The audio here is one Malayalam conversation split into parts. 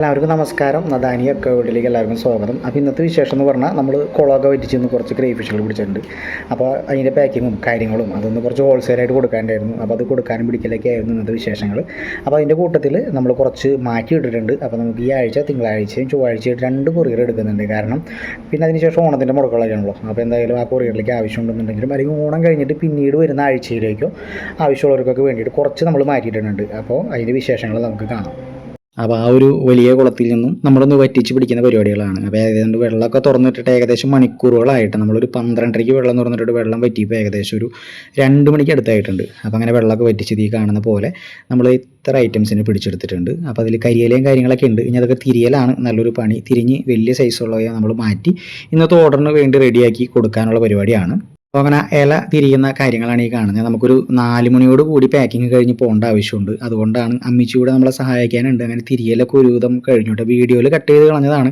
എല്ലാവർക്കും നമസ്കാരം. നദാനി അക്കൗണ്ടിലേക്ക് എല്ലാവർക്കും സ്വാഗതം. അപ്പോൾ ഇന്നത്തെ വിശേഷം എന്ന് പറഞ്ഞാൽ നമ്മൾ കുളമൊക്കെ വറ്റിച്ച് ഇന്ന് കുറച്ച് ക്രേ ഫിഷുകൾ പിടിച്ചിട്ടുണ്ട് അപ്പോൾ അതിന്റെ പാക്കിങ്ങും കാര്യങ്ങളും അതൊന്ന് കുറച്ച് ഹോൾസെയിലായിട്ട് കൊടുക്കാണ്ടായിരുന്നു അപ്പോൾ അത് കൊടുക്കാനും പിടിക്കലൊക്കെ ആയിരുന്നു ഇന്നത്തെ വിശേഷങ്ങൾ. അപ്പോൾ അതിന്റെ കൂട്ടത്തിൽ നമ്മൾ കുറച്ച് മാറ്റി ഇട്ടിട്ടുണ്ട്. അപ്പോൾ നമുക്ക് ഈ ആഴ്ച തിങ്കളാഴ്ചയും ചൊവ്വാഴ്ചയും രണ്ട് കൊറിയർ എടുക്കുന്നുണ്ട്. കാരണം പിന്നെ അതിനുശേഷം ഓണത്തിന്റെ മുടക്കുകളൊക്കെയാണല്ലോ അപ്പോൾ എന്തായാലും ആ കൊറിയറിലേക്ക് ആവശ്യമുണ്ടെന്നുണ്ടെങ്കിലും അല്ലെങ്കിൽ ഓണം കഴിഞ്ഞിട്ട് പിന്നീട് വരുന്ന ആഴ്ചയിലേക്കോ ആവശ്യമുള്ളവർക്കൊക്കെ വേണ്ടിയിട്ട് കുറച്ച് നമ്മൾ മാറ്റിയിട്ടുണ്ട്. അപ്പോൾ അതിന്റെ വിശേഷങ്ങൾ നമുക്ക് കാണാം. അപ്പോൾ ആ ഒരു വലിയ കുളത്തിൽ നിന്നും നമ്മളൊന്ന് വറ്റിച്ച് പിടിക്കുന്ന പരിപാടികളാണ്. അപ്പോൾ ഏതാണ്ട് വെള്ളമൊക്കെ തുറന്നിട്ടിട്ട് ഏകദേശം മണിക്കൂറുകളായിട്ട് നമ്മളൊരു പന്ത്രണ്ടരയ്ക്ക് വെള്ളം തുറന്നിട്ട് വെള്ളം വറ്റിയപ്പോൾ ഏകദേശം ഒരു രണ്ട് മണിക്ക് അടുത്തായിട്ടുണ്ട്. അപ്പോൾ അങ്ങനെ വെള്ളമൊക്കെ വറ്റിച്ചത് ഈ കാണുന്ന പോലെ നമ്മൾ ഇത്ര ഐറ്റംസിനെ പിടിച്ചെടുത്തിട്ടുണ്ട്. അപ്പോൾ അതിൽ കരിയലയും കാര്യങ്ങളൊക്കെ ഉണ്ട്. ഇനി അതൊക്കെ തിരിയലാണ്. നല്ലൊരു പണി. തിരിഞ്ഞ് വലിയ സൈസുള്ളവയെ നമ്മൾ മാറ്റി ഇന്നത്തെ ഓർഡറിന് വേണ്ടി റെഡിയാക്കി കൊടുക്കാനുള്ള പരിപാടിയാണ്. അങ്ങനെ ഇല തിരിയുന്ന കാര്യങ്ങളാണ് ഈ കാണുന്നത്. നമുക്കൊരു നാല് മണിയോട് കൂടി പാക്കിങ് കഴിഞ്ഞ് പോകേണ്ട ആവശ്യമുണ്ട്. അതുകൊണ്ടാണ് അമ്മിച്ചി കൂടെ നമ്മളെ സഹായിക്കാനുണ്ട്. അങ്ങനെ തിരിയലൊക്കെ ഒരുവിധം വിധം വീഡിയോയിൽ കട്ട് ചെയ്ത് കളഞ്ഞതാണ്.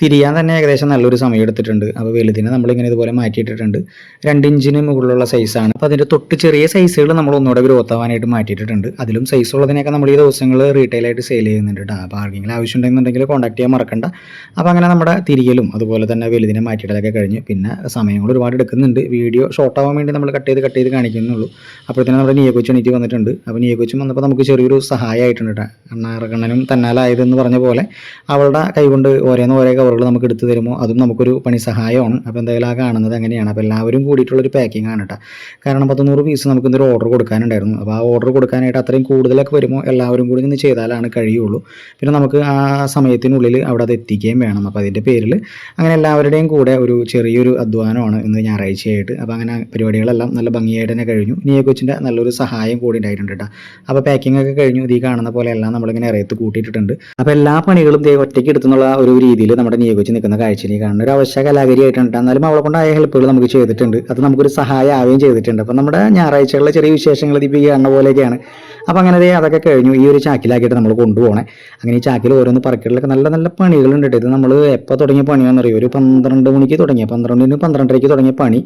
തിരിയാൻ തന്നെ ഏകദേശം നല്ലൊരു സമയം എടുത്തിട്ടുണ്ട്. അപ്പോൾ വലുതിനെ നമ്മളിങ്ങനെ ഇതുപോലെ മാറ്റിയിട്ടിട്ടുണ്ട്. രണ്ട് ഇഞ്ചിന് മുകളിലുള്ള സൈസാണ് അപ്പോൾ അതിന്റെ തൊട്ട് ചെറിയ സൈസുകൾ നമ്മൾ ഒന്നുകൂടെ ഗ്രോത്ത് ആവാനായിട്ട് മാറ്റിയിട്ടുണ്ട് അതിലും സൈസ് ഉള്ളതിനൊക്കെ നമ്മൾ ഈ ദിവസങ്ങൾ റീറ്റെയിലായിട്ട് സെയിൽ ചെയ്യുന്നുണ്ട് കേട്ടോ അപ്പോൾ ആർക്കെങ്കിലും ആവശ്യമുണ്ടെന്നുണ്ടെങ്കിൽ കോൺടാക്ട് ചെയ്യാൻ മറക്കണ്ട. അപ്പോൾ അങ്ങനെ നമ്മുടെ തിരിയലും അതുപോലെ തന്നെ വലുതിനെ മാറ്റിയിടലൊക്കെ കഴിഞ്ഞ് പിന്നെ സമയങ്ങൾ ഒരുപാട് എടുക്കുന്നുണ്ട്. വീഡിയോ ഷോർട്ട് ആവാൻ വേണ്ടി നമ്മൾ കട്ട് ചെയ്ത് കട്ട് ചെയ്ത് കാണിക്കുന്നുള്ളൂ. അപ്പോഴത്തേനും നമ്മുടെ നിയ കൊച്ചു വന്നിട്ടുണ്ട്. അപ്പോൾ നിയ കൊച്ചും വന്നപ്പോൾ നമുക്ക് ചെറിയൊരു സഹായമായിട്ടുണ്ട് കേട്ടോ അണ്ണാറക്കണ്ണനും തന്നാലായതെന്ന് പറഞ്ഞ പോലെ അവളുടെ കൈകൊണ്ട് ഓരോന്ന് ഓരോ കവറുകൾ നമുക്ക് എടുത്തു തരുമോ? അതും നമുക്കൊരു പണി സഹായമാണ്. അപ്പോൾ എന്തായാലും ആ കാണുന്നത് അങ്ങനെയാണ്. അപ്പോൾ എല്ലാവരും കൂടിയിട്ടുള്ളൊരു പാക്കിംഗ് ആണ് കേട്ടോ കാരണം പത്തുനൂറ് പീസ് നമുക്ക് ഇന്നൊരു ഓർഡർ കൊടുക്കാനുണ്ടായിരുന്നു. അപ്പോൾ ആ ഓർഡർ കൊടുക്കാനായിട്ട് അത്രയും കൂടുതലൊക്കെ വരുമ്പോൾ എല്ലാവരും കൂടി ഇന്ന് ചെയ്താലാണ് കഴിയുള്ളൂ. പിന്നെ നമുക്ക് ആ സമയത്തിനുള്ളിൽ അവിടെ അത് എത്തിക്കുകയും വേണം. അപ്പോൾ അതിന്റെ പേരിൽ അങ്ങനെ എല്ലാവരുടെയും കൂടെ ഒരു ചെറിയൊരു അധ്വാനമാണ് ഇന്ന് ഞായറാഴ്ചയായിട്ട്. അപ്പോൾ അങ്ങനെ പരിപാടികളെല്ലാം നല്ല ഭംഗിയായിട്ട് തന്നെ കഴിഞ്ഞു. നീ കൊച്ചിന്റെ നല്ലൊരു സഹായം കൂടി ഉണ്ടായിട്ടുണ്ട് കേട്ടോ. അപ്പോൾ പാക്കിംഗ് ഒക്കെ കഴിഞ്ഞു. ഇതീ കാണുന്ന പോലെ എല്ലാം നമ്മളിങ്ങനെ ഇറയത്ത് കൂട്ടിയിട്ടുണ്ട് അപ്പോൾ എല്ലാ പണികളും ദേ ഒറ്റയ്ക്ക് എടുത്തുന്നുള്ള ഒരു രീതിയിൽ നമ്മുടെ നീ കൊച്ചി നിൽക്കുന്ന കാഴ്ചയിൽ കാണുന്ന ഒരു അവശ്യ കലാകാരിയായിട്ടുണ്ട് എന്നാലും അവളെ കൊണ്ടായ ഹെൽപ്പുകൾ നമുക്ക് ചെയ്തിട്ടുണ്ട്. അത് നമുക്കൊരു സഹായം ആവുകയും ചെയ്തിട്ടുണ്ട്. അപ്പോൾ നമ്മുടെ ഞായറാഴ്ചകളിലെ ചെറിയ വിശേഷങ്ങൾ ഇപ്പോൾ ഈ കാണുന്ന പോലെയൊക്കെയാണ്. അപ്പോൾ അങ്ങനെ അതൊക്കെ കഴിഞ്ഞു. ഈ ഒരു ചാക്കിലാക്കിയിട്ട് നമ്മൾ കൊണ്ടുപോകണേ അങ്ങനെ ഈ ചാക്കിൽ ഓരോന്ന് പറക്കലിലൊക്കെ നല്ല നല്ല പണികളുണ്ട് ഇത് നമ്മൾ എപ്പോൾ തുടങ്ങിയ പണിയാണെന്നറിയോ? ഒരു പന്ത്രണ്ട് മണിക്ക് തുടങ്ങിയ പന്ത്രണ്ടിന് പന്ത്രണ്ടരയ്ക്ക് തുടങ്ങിയ പണി.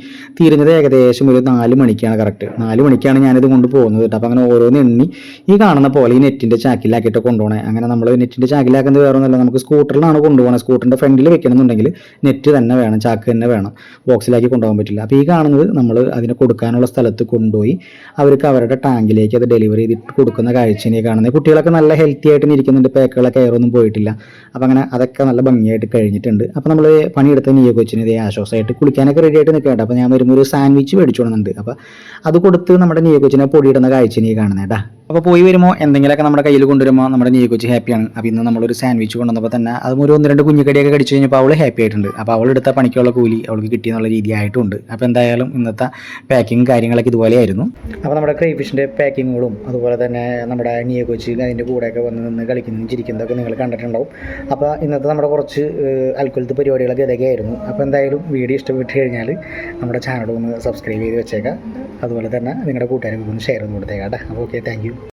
തീരുന്നത് ഏകദേശം ഒരു നാല് മണിക്കാണ് കറക്റ്റ് നാല് മണിക്കാണ് ഞാനിത് കൊണ്ട് പോകുന്നത് കേട്ടോ. അപ്പോൾ അങ്ങനെ ഓരോന്ന് എണ്ണി ഈ കാണുന്ന പോലെ ഈ നെറ്റിന്റെ ചാക്കിലാക്കിയിട്ട് കൊണ്ടുപോകണേ അങ്ങനെ നമ്മൾ നെറ്റിന്റെ ചാക്കിലാക്കുന്നത് വേറെ ഒന്നുമല്ല. നമുക്ക് സ്കൂട്ടറിലാണ് കൊണ്ടുപോകണത് സ്കൂട്ടറിന്റെ ഫ്രണ്ടിൽ വെക്കണമെന്നുണ്ടെങ്കിൽ നെറ്റ് തന്നെ വേണം ചാക്ക് തന്നെ വേണം. ബോക്സിലാക്കി കൊണ്ടുപോകാൻ പറ്റില്ല. അപ്പോൾ ഈ കാണുന്നത് നമ്മൾ അതിനെ കൊടുക്കാനുള്ള സ്ഥലത്ത് കൊണ്ടുപോയി അവർക്ക് അവരുടെ ടാങ്കിലേക്ക് അത് ഡെലിവറി ചെയ്തിട്ട് കൊടുക്കുന്ന കാഴ്ചയെ കാണുന്നത്. കുട്ടികളൊക്കെ നല്ല ഹെൽത്തി ആയിട്ട് ഇരിക്കുന്നുണ്ട്. പേക്കുകളൊക്കെ എയറൊന്നും പോയിട്ടില്ല. അപ്പോൾ അങ്ങനെ അതൊക്കെ നല്ല ഭംഗിയായിട്ട് കഴിഞ്ഞിട്ടുണ്ട്. അപ്പോൾ നമ്മൾ പണിയെടുത്ത നീയ കൊച്ചിന് ആശ്വാസമായിട്ട് കുളിക്കാനൊക്കെ റെഡി ആയിട്ട് നിൽക്കട്ടെ അപ്പോൾ ഞാൻ വരുമ്പോൾ ഒരു സാൻഡ്വിച്ച് മേടിച്ചു കൊടുക്കുന്നുണ്ട് അപ്പോൾ അത് കൊടുത്ത് നമ്മുടെ നീയ കൊച്ചിനെ പൊടിയിടുന്ന കാഴ്ച നീ കാണുന്നത് കേട്ടോ അപ്പോൾ പോയി വരുമ്പോൾ എന്തെങ്കിലുമൊക്കെ നമ്മുടെ കയ്യിൽ കൊണ്ടുവരുമ്പോൾ നമ്മുടെ നീ കൊച്ചി ഹാപ്പിയാണ്. അപ്പോൾ ഇന്ന് നമ്മളൊരു സാൻഡ്വിച്ച് കൊണ്ടുവന്നപ്പോൾ തന്നെ അതും ഒരു ഒന്ന് രണ്ട് കുഞ്ഞുകടിയൊക്കെ കടിച്ചു കഴിഞ്ഞപ്പോൾ അവൾ ഹാപ്പി ആയിട്ടുണ്ട്. അപ്പോൾ അവൾ എടുത്ത പണിക്കുള്ള കൂലി അവൾക്ക് കിട്ടിയെന്നുള്ള രീതി ആയിട്ടുണ്ട് അപ്പോൾ എന്തായാലും ഇന്നത്തെ പാക്കിങ് കാര്യങ്ങളൊക്കെ ഇതുപോലെയായിരുന്നു അപ്പോൾ നമ്മുടെ ക്രൈഫിഷിന്റെ പാക്കിങ്ങുകളും അതുപോലെ തന്നെ നമ്മുടെ നീയ കൊച്ചി അതിന്റെ കൂടെയൊക്കെ വന്ന് നിന്ന് കളിക്കുന്നതും ചിരിക്കുന്നതൊക്കെ നിങ്ങൾ കണ്ടിട്ടുണ്ടാവും. അപ്പോൾ ഇന്നത്തെ നമ്മുടെ കുറച്ച് അൽക്കുലത്തെ പരിപാടികളൊക്കെ ഇതൊക്കെയായിരുന്നു. അപ്പോൾ എന്തായാലും വീഡിയോ ഇഷ്ടപ്പെട്ട് കഴിഞ്ഞാൽ നമ്മുടെ ചാനൽ ഒന്ന് സബ്സ്ക്രൈബ് ചെയ്ത് വെച്ചേക്കാം. അതുപോലെ തന്നെ നിങ്ങളുടെ കൂട്ടുകാർക്ക് ഒന്ന് ഷെയർ ചെയ്ത് കൊടുത്തേക്കാം കേട്ടോ. അപ്പോൾ ഓക്കെ താങ്ക്